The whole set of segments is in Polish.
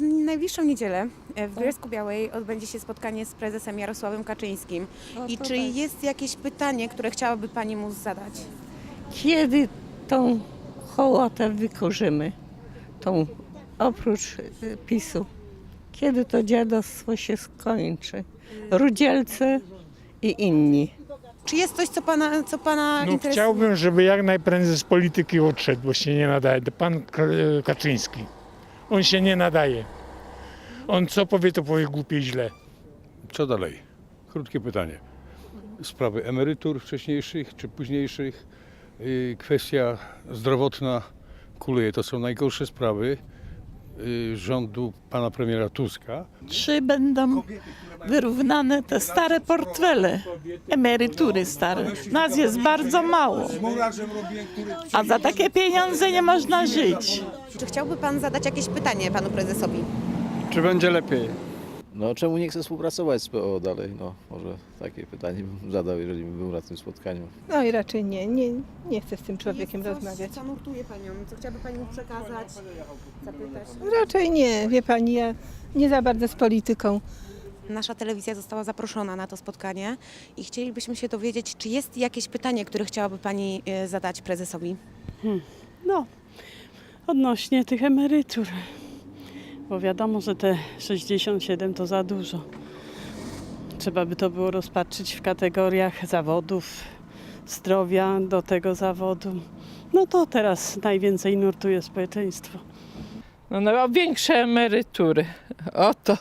najbliższą niedzielę e, w Bielsku Białej odbędzie się spotkanie z prezesem Jarosławem Kaczyńskim. I czy jest jakieś pytanie, które chciałaby Pani mu zadać? Kiedy tą hołotę wykurzymy? Tą oprócz y, PiSu. Kiedy to dziadostwo się skończy? Rudzielce i inni. Czy jest coś, co Pana, co pana No, interesuje? chciałbym, żeby jak najprędzej z polityki odszedł, bo się nie nadaje. Pan Ka- Kaczyński. On się nie nadaje. On co powie, to powie głupie i źle. Co dalej? Krótkie pytanie. Sprawy emerytur wcześniejszych czy późniejszych, yy, kwestia zdrowotna kuluje. To są najgorsze sprawy rządu pana premiera Tuska. Czy będą wyrównane te stare portfele, emerytury stare? Nas jest bardzo mało. A za takie pieniądze nie można żyć. Czy chciałby Pan zadać jakieś pytanie Panu prezesowi? Czy będzie lepiej? No czemu nie chce współpracować z PO dalej? No może takie pytanie bym zadał, jeżeli bym był na tym spotkaniu. No i raczej nie, nie, nie chcę z tym człowiekiem Jest coś, rozmawiać. Co nurtuje Panią? Co chciałaby Pani mu przekazać? Zapytać? Raczej nie, wie pani, ja nie za bardzo z polityką. Nasza telewizja została zaproszona na to spotkanie i chcielibyśmy się dowiedzieć, czy jest jakieś pytanie, które chciałaby Pani e, zadać prezesowi? No, odnośnie tych emerytur. Bo wiadomo, że te 67 to za dużo. Trzeba by to było rozpatrzyć w kategoriach zawodów, zdrowia do tego zawodu. No to teraz najwięcej nurtuje społeczeństwo. No, no większe emerytury. O to.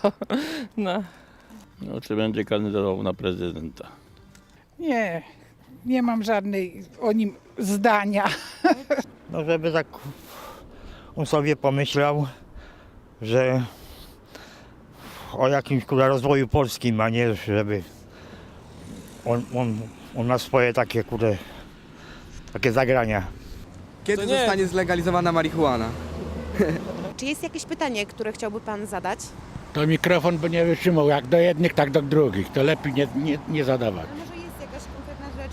No. No, czy będzie kandydował na prezydenta? Nie, nie mam żadnej o nim zdania. No żeby tak on sobie pomyślał, że o jakimś kurde rozwoju polskim, a nie żeby on, on, on ma swoje takie kurde takie zagrania. Kiedy zostanie zlegalizowana marihuana? Czy jest jakieś pytanie, które chciałby Pan zadać? To mikrofon by nie wytrzymał jak do jednych, tak do drugich. To lepiej nie, nie, nie zadawać. Może jest jakaś konkretna rzecz,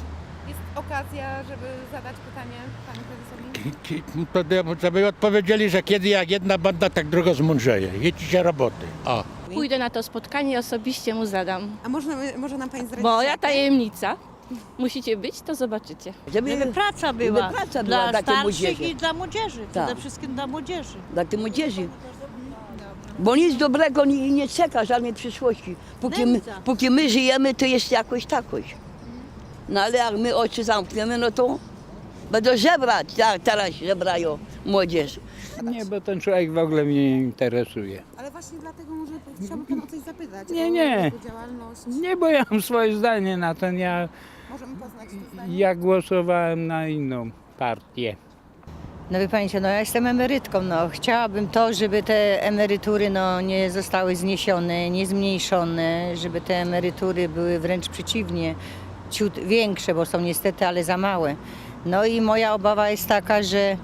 jest okazja, żeby zadać pytanie Panu prezesowi? To, żeby odpowiedzieli, że kiedy jak jedna banda, tak druga zmądrzeje. Jedźcie się roboty. O. Pójdę na to spotkanie i osobiście mu zadam. A można, może nam Pani zdradzić? Moja tajemnica. Musicie być, to zobaczycie. Żeby praca była, praca dla była dla tej starszych młodzieży. i dla młodzieży. Tak. Przede wszystkim dla młodzieży. Dla tej młodzieży. Bo nic dobrego nie, nie czeka żadnej przyszłości. Póki my, Nędza. póki my żyjemy, to jest jakoś takoś. No ale jak my oczy zamkniemy, no to będą żebrać, tak teraz żebrają młodzież. Nie, bo ten człowiek w ogóle mnie nie interesuje. Ale właśnie dlatego może chciałbym Pana o coś zapytać. Nie, o nie. jego działalność. Nie, bo ja mam swoje zdanie na ten. Ja, Możemy poznać to zdanie? ja głosowałem na inną partię. No wie Pani, co, no ja jestem emerytką, no chciałabym to, żeby te emerytury no, nie zostały zniesione, nie zmniejszone, żeby te emerytury były wręcz przeciwnie, ciut większe, bo są niestety, ale za małe. No i moja obawa jest taka, że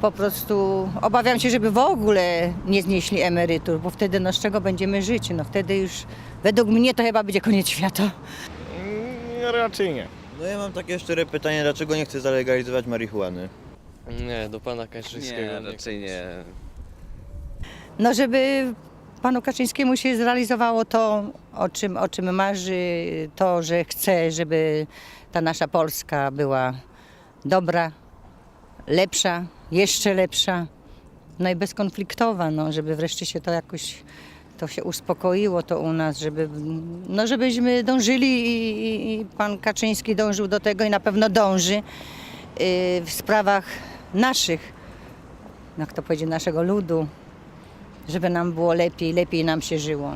po prostu obawiam się, żeby w ogóle nie znieśli emerytur, bo wtedy no z czego będziemy żyć? No wtedy już według mnie to chyba będzie koniec świata. Raczej nie. No ja mam takie szczere pytanie, dlaczego nie chce zalegalizować marihuany? Nie, do pana Kaczyńskiego. Nie, raczej nie. No, żeby panu Kaczyńskiemu się zrealizowało to, o czym, o czym marzy, to, że chce, żeby ta nasza Polska była dobra, lepsza, jeszcze lepsza, no i bezkonfliktowa, no, żeby wreszcie się to jakoś to się uspokoiło to u nas, żeby, no, żebyśmy dążyli i, i, i pan Kaczyński dążył do tego i na pewno dąży yy, w sprawach naszych, jak to powiedzieć, naszego ludu, żeby nam było lepiej, lepiej nam się żyło.